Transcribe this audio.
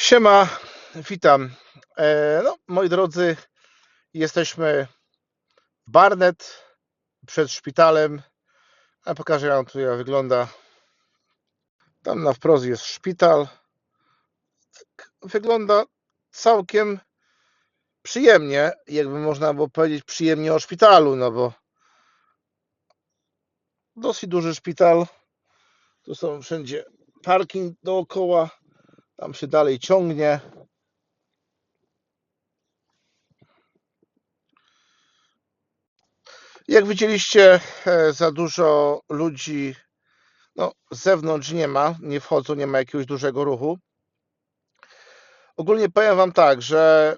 Siema, witam. E, no, moi drodzy, jesteśmy w Barnet przed szpitalem. A pokażę jak tu jak wygląda. Tam na wprost jest szpital. Tak wygląda całkiem przyjemnie, jakby można było powiedzieć przyjemnie o szpitalu, no bo dosyć duży szpital. Tu są wszędzie parking dookoła. Tam się dalej ciągnie. Jak widzieliście, e, za dużo ludzi no, z zewnątrz nie ma, nie wchodzą, nie ma jakiegoś dużego ruchu. Ogólnie powiem Wam tak, że